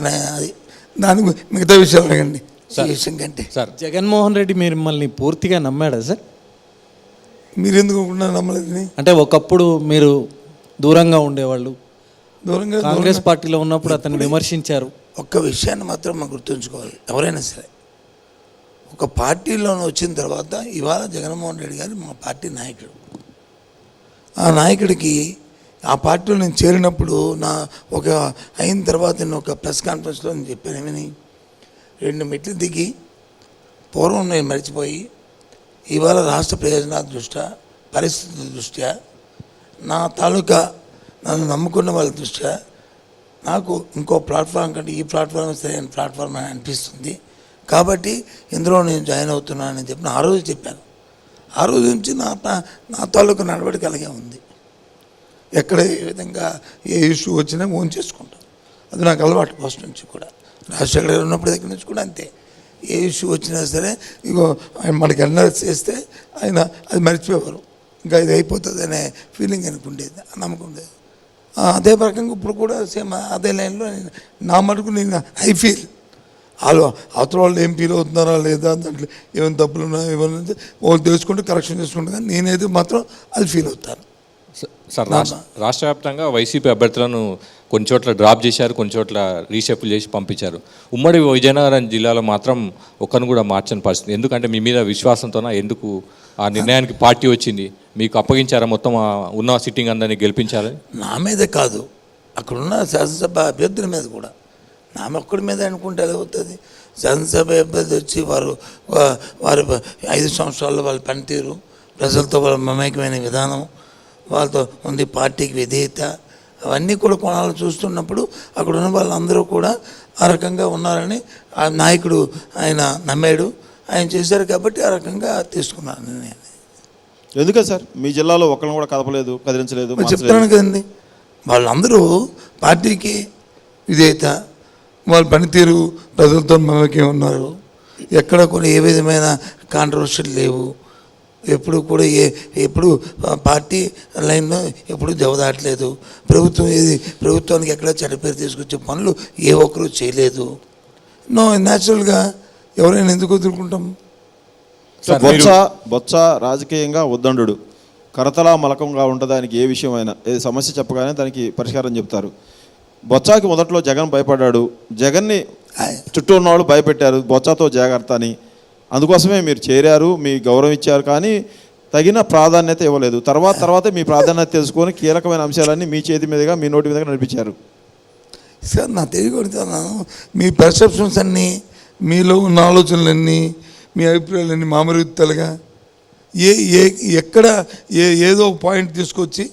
అది. దాని గు- మిగతా విషయాలు అడగండి. ఈ విషయం కంటే. సార్ జగన్మోహన్ రెడ్డి మిమ్మల్ని పూర్తిగా నమ్మాడా సార్? మీరు ఎందుకు అనుకుంటున్నా నమ్మలేదని అంటే ఒకప్పుడు మీరు దూరంగా ఉండేవాళ్ళు. దూరంగా కాంగ్రెస్ పార్టీలో ఉన్నప్పుడు అతన్ని విమర్శించారు. ఒక్క విషయాన్ని మాత్రం మనం గుర్తుంచుకోవాలి. ఎవరైనా సరే. ఒక పార్టీలో వచ్చిన తర్వాత ఇవాళ జగన్మోహన్ రెడ్డి గారు మా పార్టీ నాయకుడు. ఆ నాయకుడికి ఆ పార్టీలో నేను చేరినప్పుడు నా ఒక అయిన తర్వాత నేను ఒక ప్రెస్ కాన్ఫరెన్స్లో నేను చెప్పాను ఏమని? రెండు మెట్లు దిగి పూర్వం నేను మర్చిపోయి ఇవాళ రాష్ట్ర ప్రయోజనాల దృష్ట్యా పరిస్థితుల దృష్ట్యా నా తాలూకా నన్ను నమ్ముకున్న వాళ్ళ దృష్ట్యా నాకు ఇంకో ప్లాట్ఫామ్ కంటే ఈ ప్లాట్ఫామ్ సరైన ప్లాట్ఫామ్ అని అనిపిస్తుంది. కాబట్టి ఇందులో నేను జాయిన్ అవుతున్నానని చెప్పి ఆ రోజు చెప్పాను. ఆ రోజు నుంచి నా నా తాలూకా నడవడిక అలాగే ఉంది. ఎక్కడ ఏ విధంగా ఏ ఇష్యూ వచ్చినా ఓన్ చేసుకుంటాం. అది నాకు అలవాటు ఫస్ట్ నుంచి కూడా. రాజశేఖర గారు ఉన్నప్పుడు దగ్గర నుంచి కూడా అంతే. ఏ ఇష్యూ వచ్చినా సరే ఇగో ఆయన మనకి ఎన్నర్స్ చేస్తే ఆయన అది మర్చిపోయేవారు. ఇంకా ఇది అయిపోతుంది అనే ఫీలింగ్ ఆయనకు ఉండేది నమ్మకం ఉండేది. అదే రకంగా ఇప్పుడు కూడా సేమ్ అదే లైన్లో నేను నా మటుకు నేను ఐ ఫీల్. వాళ్ళు అవతల వాళ్ళు ఏం ఫీల్ అవుతున్నారా లేదా దాంట్లో ఏమైనా తప్పులు ఉన్నాయా ఏమైనా వాళ్ళు తెలుసుకుంటే కరెక్షన్ చేసుకుంటే కానీ నేనైతే మాత్రం అది ఫీల్ అవుతాను. సార్ రాష్ట్ర రాష్ట్ర వ్యాప్తంగా వైసీపీ అభ్యర్థులను కొన్ని చోట్ల డ్రాప్ చేశారు కొన్ని చోట్ల రీషఫుల్ చేసి పంపించారు. ఉమ్మడి విజయనగరం జిల్లాలో మాత్రం ఒక్కరిని కూడా మార్చని పరిస్థితి. ఎందుకంటే మీ మీద విశ్వాసంతోన ఎందుకు ఆ నిర్ణయానికి పార్టీ వచ్చింది? మీకు అప్పగించారా? మొత్తం ఉన్న సిట్టింగ్ అందరినీ గెలిపించాలని నా మీదే కాదు. అక్కడున్న శాసనసభ అభ్యర్థుల మీద కూడా. నా ఒక్కడి మీద అనుకుంటే ఎలా అవుతుంది? శాసనసభ అభ్యర్థి వచ్చి వారు వారి ఐదు సంవత్సరాల్లో వాళ్ళ పనితీరు. ప్రజలతో వాళ్ళ మమేకమైన విధానం. వాళ్ళతో ఉంది పార్టీకి విధేయత. అవన్నీ కూడా కొనాలని చూస్తున్నప్పుడు అక్కడ ఉన్న వాళ్ళందరూ కూడా ఆ రకంగా ఉన్నారని ఆ నాయకుడు ఆయన నమ్మాడు. ఆయన చేశారు కాబట్టి ఆ రకంగా తీసుకున్నాను నేను ఎందుకే సార్? మీ జిల్లాలో ఒకరిని కూడా కదపలేదు కదిలించలేదు మరి మార్చలేదు. చెప్తాను కదండి. వాళ్ళందరూ పార్టీకి విధేయత వాళ్ళ పనితీరు ప్రజలతో మమకే ఉన్నారు. ఎక్కడ కూడా ఏ విధమైన కాంట్రవర్షియల్ లేవు. ఎప్పుడు కూడా ఏ ఎప్పుడు పార్టీ లైన్లో ఎప్పుడు దెబ్బదాటలేదు ప్రభుత్వం ఏది ప్రభుత్వానికి ఎక్కడ చెడ్డ పేరు తీసుకొచ్చే పనులు ఏ ఒక్కరూ చేయలేదు. నో న్యాచురల్గా ఎవరైనా ఎందుకు వదులుకుంటాం? బొత్స బొత్స రాజకీయంగా ఉద్దండు కరతలా మలకంగా ఉండదానికి ఏ విషయమైనా ఏ సమస్య చెప్పగానే దానికి పరిష్కారం చెప్తారు. బొత్సాకి మొదట్లో జగన్ భయపడ్డాడు. జగన్ని. చుట్టూ ఉన్నవాళ్ళు భయపెట్టారు. బొత్సతో జాగ్రత్త అని. అందుకోసమే మీరు చేరారు మీ గౌరవం ఇచ్చారు కానీ తగిన ప్రాధాన్యత ఇవ్వలేదు. తర్వాత తర్వాత మీ ప్రాధాన్యత తెలుసుకొని కీలకమైన అంశాలన్నీ మీ చేతి మీదుగా మీ నోటి మీదుగా నడిపించారు. సార్ నా తెలియకొడుతున్నాను మీ పర్సెప్షన్స్ అన్నీ మీలో ఉన్న ఆలోచనలన్నీ మీ అభిప్రాయాలన్నీ మామరుగుతాలుగా ఏ ఏ ఎక్కడ ఏ ఏదో పాయింట్ తీసుకొచ్చి